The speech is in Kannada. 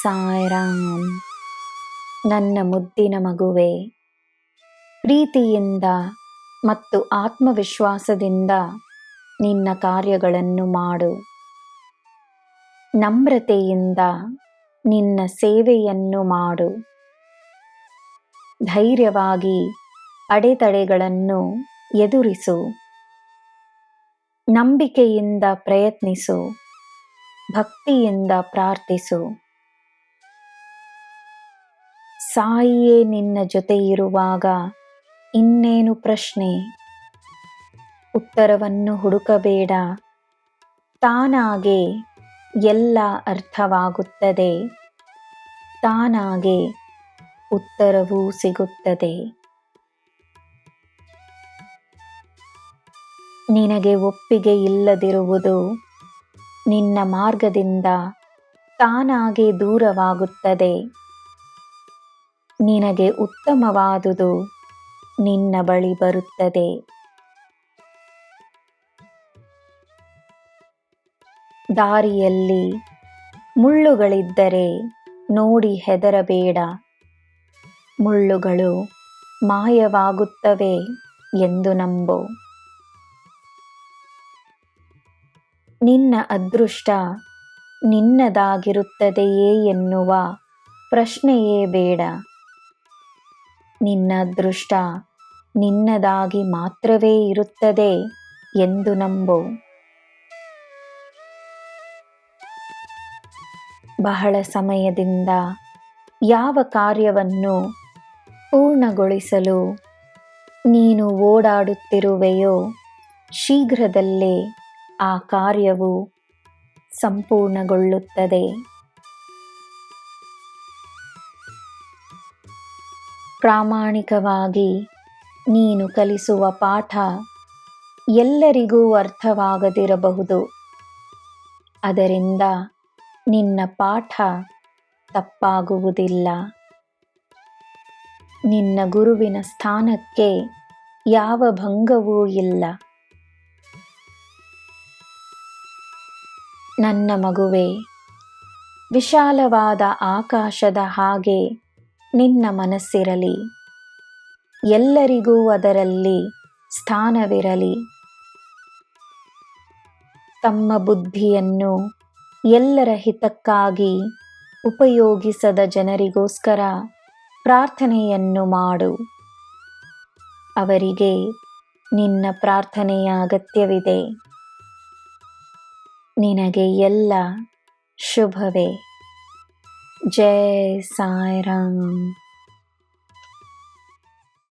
ಸಾಯ್ರಾಮ್. ನನ್ನ ಮುದ್ದಿನ ಮಗುವೆ, ಪ್ರೀತಿಯಿಂದ ಮತ್ತು ಆತ್ಮವಿಶ್ವಾಸದಿಂದ ನಿನ್ನ ಕಾರ್ಯಗಳನ್ನು ಮಾಡು. ನಮ್ರತೆಯಿಂದ ನಿನ್ನ ಸೇವೆಯನ್ನು ಮಾಡು. ಧೈರ್ಯವಾಗಿ ಅಡೆತಡೆಗಳನ್ನು ಎದುರಿಸು. ನಂಬಿಕೆಯಿಂದ ಪ್ರಯತ್ನಿಸು. ಭಕ್ತಿಯಿಂದ ಪ್ರಾರ್ಥಿಸು. ಸಾಯಿಯೇ ನಿನ್ನ ಜೊತೆ ಇರುವಾಗ ಇನ್ನೇನು ಪ್ರಶ್ನೆ? ಉತ್ತರವನ್ನು ಹುಡುಕಬೇಡ. ತಾನಾಗೆ ಎಲ್ಲ ಅರ್ಥವಾಗುತ್ತದೆ. ತಾನಾಗೆ ಉತ್ತರವೂ ಸಿಗುತ್ತದೆ. ನಿನಗೆ ಒಪ್ಪಿಗೆ ಇಲ್ಲದಿರುವುದು ನಿನ್ನ ಮಾರ್ಗದಿಂದ ತಾನಾಗೆ ದೂರವಾಗುತ್ತದೆ. ನಿನಗೆ ಉತ್ತಮವಾದುದು. ನಿನ್ನ ಬಳಿ ಬರುತ್ತದೆ. ದಾರಿಯಲ್ಲಿ ಮುಳ್ಳುಗಳಿದ್ದರೆ ನೋಡಿ ಹೆದರಬೇಡ. ಮುಳ್ಳುಗಳು ಮಾಯವಾಗುತ್ತವೆ ಎಂದು ನಂಬು. ನಿನ್ನ ಅದೃಷ್ಟ ನಿನ್ನದಾಗಿರುತ್ತದೆಯೇ ಎನ್ನುವ ಪ್ರಶ್ನೆಯೇ ಬೇಡ. ನಿನ್ನ ದೃಷ್ಟ ನಿನ್ನದಾಗಿ ಮಾತ್ರವೇ ಇರುತ್ತದೆ ಎಂದು ನಂಬು. ಬಹಳ ಸಮಯದಿಂದ ಯಾವ ಕಾರ್ಯವನ್ನು ಪೂರ್ಣಗೊಳಿಸಲು ನೀನು ಓಡಾಡುತ್ತಿರುವೆಯೋ ಶೀಘ್ರದಲ್ಲೇ ಆ ಕಾರ್ಯವು ಸಂಪೂರ್ಣಗೊಳ್ಳುತ್ತದೆ. ಪ್ರಾಮಾಣಿಕವಾಗಿ ನೀನು ಕಲಿಸುವ ಪಾಠ ಎಲ್ಲರಿಗೂ ಅರ್ಥವಾಗದಿರಬಹುದು. ಅದರಿಂದ ನಿನ್ನ ಪಾಠ ತಪ್ಪಾಗುವುದಿಲ್ಲ. ನಿನ್ನ ಗುರುವಿನ ಸ್ಥಾನಕ್ಕೆ ಯಾವ ಭಂಗವೂ ಇಲ್ಲ. ನನ್ನ ಮಗುವೆ, ವಿಶಾಲವಾದ ಆಕಾಶದ ಹಾಗೆ ನಿನ್ನ ಮನಸ್ಸಿರಲಿ. ಎಲ್ಲರಿಗೂ ಅದರಲ್ಲಿ ಸ್ಥಾನವಿರಲಿ. ತಮ್ಮ ಬುದ್ಧಿಯನ್ನು ಎಲ್ಲರ ಹಿತಕ್ಕಾಗಿ ಉಪಯೋಗಿಸದ ಜನರಿಗೋಸ್ಕರ ಪ್ರಾರ್ಥನೆಯನ್ನು ಮಾಡು. ಅವರಿಗೆ ನಿನ್ನ ಪ್ರಾರ್ಥನೆಯ ಅಗತ್ಯವಿದೆ. ನಿನಗೆ ಎಲ್ಲ ಶುಭವೇ. ಜೈ ಸಾಯಿರಾಮ್